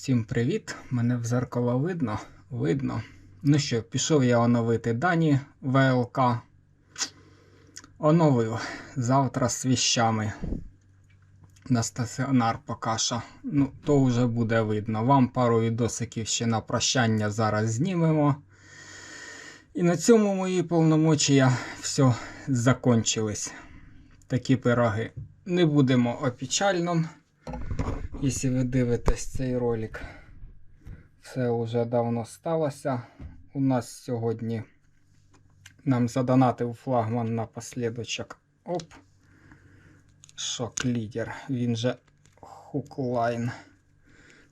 Всім привіт! Мене в зеркало видно? Видно. Ну що, пішов я оновити дані ВЛК. Оновив. Завтра з віщами. На стаціонар поки що. Ну, то вже буде видно. Вам пару відосиків ще на прощання зараз знімемо. І на цьому мої повномочія все закончились. Такі пироги. Не будемо о печальному. Якщо ви дивитесь цей ролик, все вже давно сталося. У нас сьогодні нам задонатив флагман на послідочок. Оп. Шок лідер. Він же хуклайн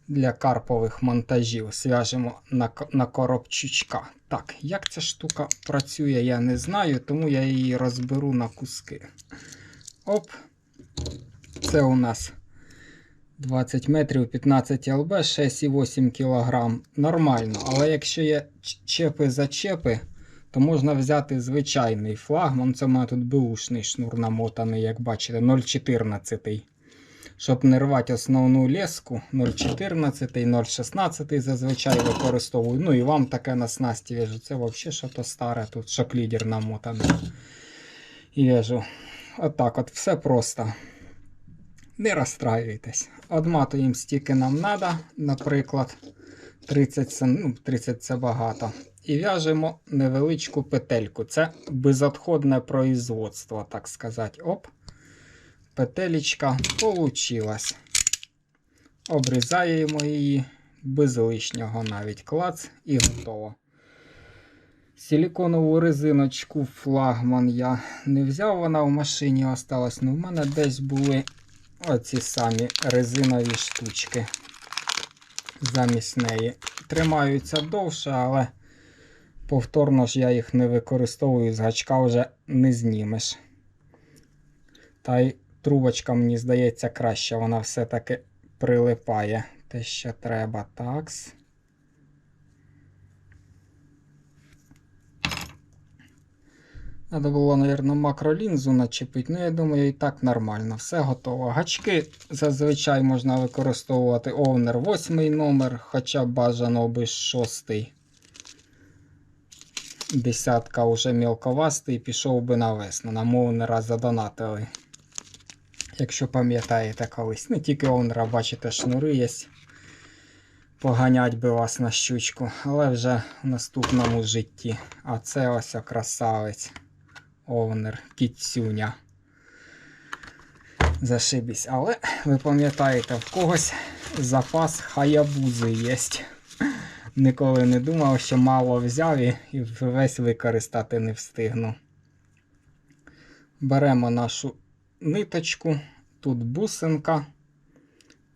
для карпових монтажів. Свяжемо на, на коробчучка. Так, як ця штука працює, я не знаю, тому я її розберу на куски. Оп. Це у нас 20 метрів 15 ЛБ, 6,8 кг. Нормально. Але якщо є ч- чепи-зачепи, то можна взяти звичайний флагман. Це у мене тут бушний шнур намотаний, як бачите, 0,14. Щоб не рвати основну леску 0,14, 0,16 зазвичай використовую. Ну і вам таке на снасті вяжу. Це взагалі що-то старе, тут шоклідер намотаний. І вяжу. Отак от, все просто. Не розстраюйтесь. Одматуємо стільки нам треба, наприклад, 30 це, ну, 30 це багато. І в'яжемо невеличку петельку. Це безотходне производство, так сказати. Оп. Петелечка получилась. Обрізаємо її без лишнього навіть клац і готово. Силіконову резиночку флагман я не взяв, вона в машині осталась. Ну, в мене десь були оці самі резинові штучки замість неї. Тримаються довше, але повторно ж я їх не використовую, з гачка вже не знімеш. Та й трубочка, мені здається, краще, вона все-таки прилипає. Те, що треба. Такс. Треба було, мабуть, макролінзу начепити. Ну, я думаю, і так нормально. Все готово. Гачки зазвичай можна використовувати овнер 8 номер, хоча бажано би 6. Десятка вже мілковастий, пішов би на весну. На овнера задонатили. Якщо пам'ятаєте колись. Не тільки овнера, бачите, шнури є. Поганять би вас на щучку, але вже в наступному житті. А це ось красавець. Овнер, кіцюня. Зашибісь. Але ви пам'ятаєте, в когось запас хаябузи є. Ніколи не думав, що мало взяв і весь використати не встигну. Беремо нашу ниточку, тут бусинка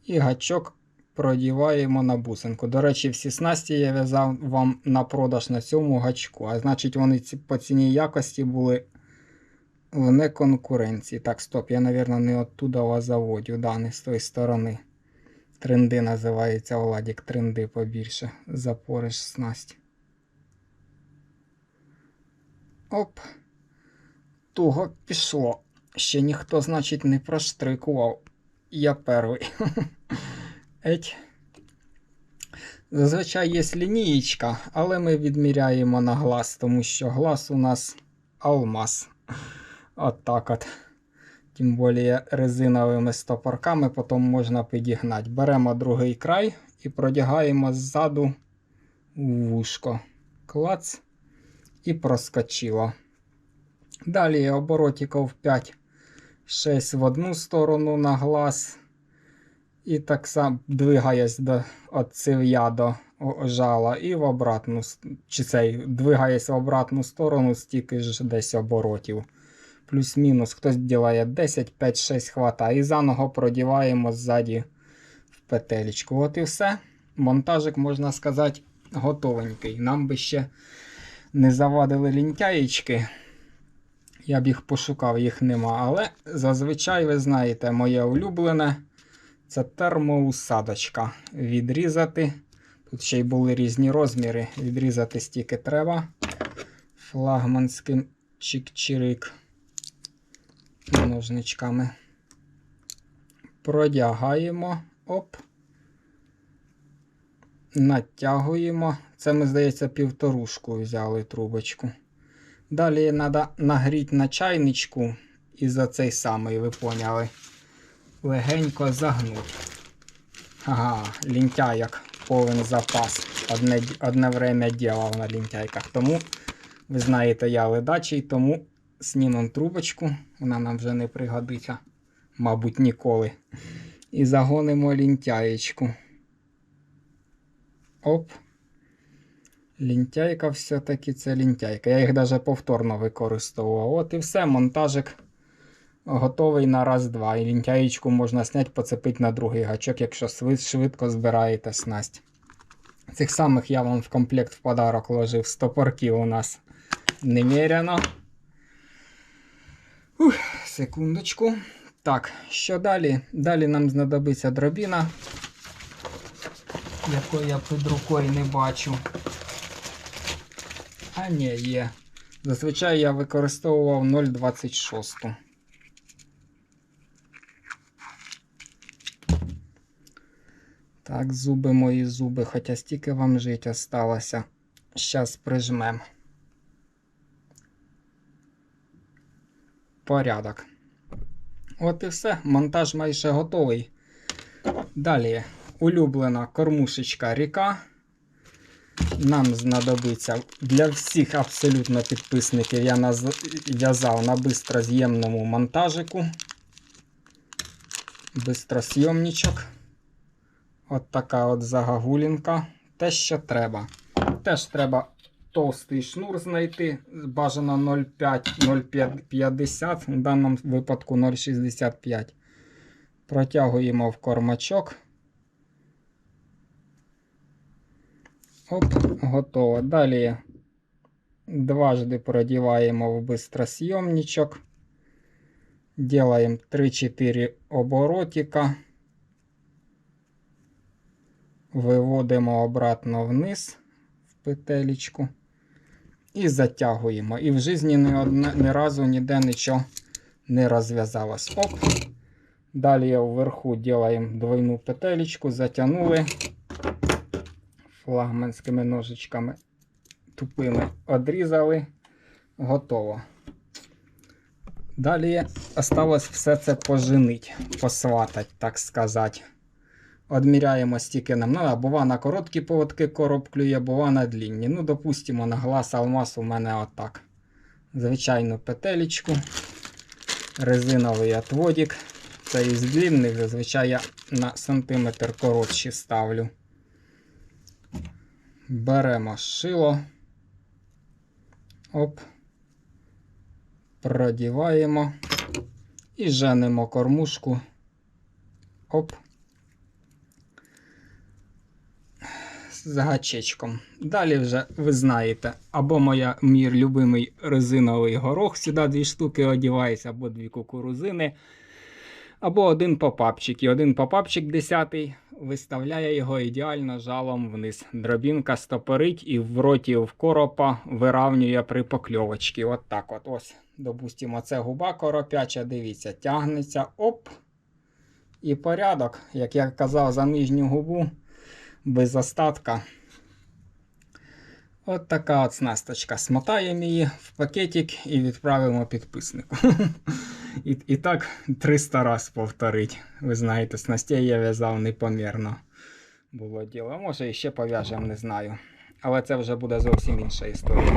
і гачок продіваємо на бусинку. До речі, всі снасті я в'язав вам на продаж на цьому гачку. А значить, вони по ціні якості були в неконкуренції. Так, стоп, я, мабуть, не оттуда вас заводю, да, не з тої сторони. Тренди називається Владік, тренди побільше. Запориш снасть. Оп. Туго пішло. Ще ніхто, значить, не проштрикував. Я перший. Еть. Зазвичай є лінієчка, але ми відміряємо на глаз, тому що глаз у нас алмаз. От от. Тим більше резиновими стопорками потім можна підігнати. Беремо другий край і продягаємо ззаду вушко. Клац і проскочило. Далі оборотиків 5-6 в одну сторону на глаз. І так само двигаясь до от цев'я до жала і в обратну чи цей двигаясь в обратну сторону, стільки ж десь оборотів. Плюс-мінус, хтось ділає 10, 5, 6 хвата. І заново продіваємо ззаді в петелечку. От і все. Монтажик, можна сказати, готовенький. Нам би ще не завадили лінтяєчки. Я б їх пошукав, їх нема. Але зазвичай, ви знаєте, моє улюблене це термоусадочка. Відрізати. Тут ще й були різні розміри. Відрізати стільки треба. Флагманським чик-чирик ножничками. Продягаємо. Оп. натягуємо. Це ми, здається, півторушку взяли трубочку. Далі треба нагріти на чайничку і за цей самий, ви поняли, легенько загнути. Ага, лінтяйок повен запас. Одне, одне время ділав на лінтяйках. Тому, ви знаєте, я ледачий, тому знімемо трубочку, вона нам вже не пригодиться, мабуть, ніколи. І загонимо лінтяєчку. Оп. Лінтяйка все-таки це лінтяйка. Я їх навіть повторно використовував. От і все, монтажик готовий на раз-два. І лінтяєчку можна зняти, поцепити на другий гачок, якщо швидко збираєте снасть. Цих самих я вам в комплект в подарок ложив. Стопорків у нас немеряно. Ух, секундочку. Так, що далі? Далі нам знадобиться дробіна, якої я під рукою не бачу. А ні, є. Зазвичай я використовував 0,26. Так, зуби мої зуби, хоча стільки вам жить осталося. Щас прижмем. Порядок. От і все. Монтаж майже готовий. Далі улюблена кормушечка ріка. Нам знадобиться для всіх абсолютно підписників. Я в'язав на бистроз'ємному монтажику. Бистросйомничок. От така от загагулінка. Те, що треба. Теж треба товстий шнур знайти. Бажано 0,5-0,50, в даному випадку 0,65. Протягуємо в кормачок. Оп, готово. Далі дважди продіваємо в бистросйомничок. Делаем 3-4 оборотика. Виводимо обратно вниз в петелечку. І затягуємо. І в житті ні, ні разу ніде нічого не розв'язалось. Оп. Далі вверху делаємо двойну петелечку, затягнули флагманськими ножичками тупими одрізали. Готово. Далі осталось все це поженить, посватать, так сказати. Одміряємо стільки нам надо, бува на короткі поводки короб клює, бува на длінні. Ну, допустимо, на глаз алмаз у мене отак. Звичайну петелечку, резиновий отводик. Це із длінних, зазвичай я на сантиметр коротші ставлю. Беремо шило. Оп. Продіваємо. І женемо кормушку. Оп. З гачечком. Далі вже ви знаєте, або моя, мій любимий резиновий горох, сюди дві штуки одівається, або дві кукурузини, або один попапчик. І один попапчик десятий виставляє його ідеально жалом вниз. Дробінка стопорить і в роті в коропа виравнює при покльовочці. От так от. Ось, допустимо, це губа коропяча, дивіться, тягнеться, оп. І порядок, як я казав, за нижню губу без остатка. От така от снасточка. Смотаємо її в пакетик і відправимо підписнику. І, і так 300 раз повторить. Ви знаєте, снастей я в'язав непомірно. Було діло. Може і ще пов'яжемо, не знаю. Але це вже буде зовсім інша історія.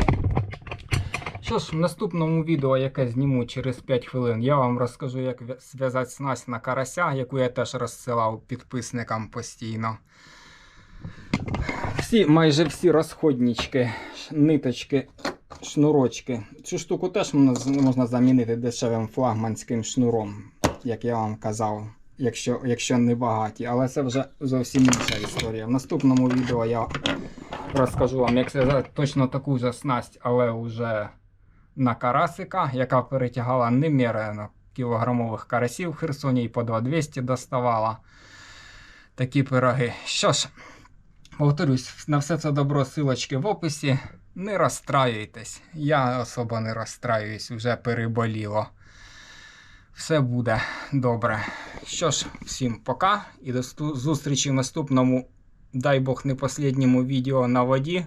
Що ж, в наступному відео, яке зніму через 5 хвилин, я вам розкажу, як зв'язати снасть на карася, яку я теж розсилав підписникам постійно. Всі, майже всі розходнички, ниточки, шнурочки. Цю штуку теж можна, замінити дешевим флагманським шнуром, як я вам казав, якщо, якщо не багаті. Але це вже зовсім інша історія. В наступному відео я розкажу вам, як зв'язати точно таку ж снасть, але вже на карасика, яка перетягала немірено кілограмових карасів в Херсоні і по 2200 доставала. Такі пироги. Що ж, повторюсь, на все це добро силочки в описі. Не розстраюйтесь. Я особо не розстраююсь, вже переболіло. Все буде добре. Що ж, всім пока і до зустрічі в наступному дай Бог, не последньому відео на воді.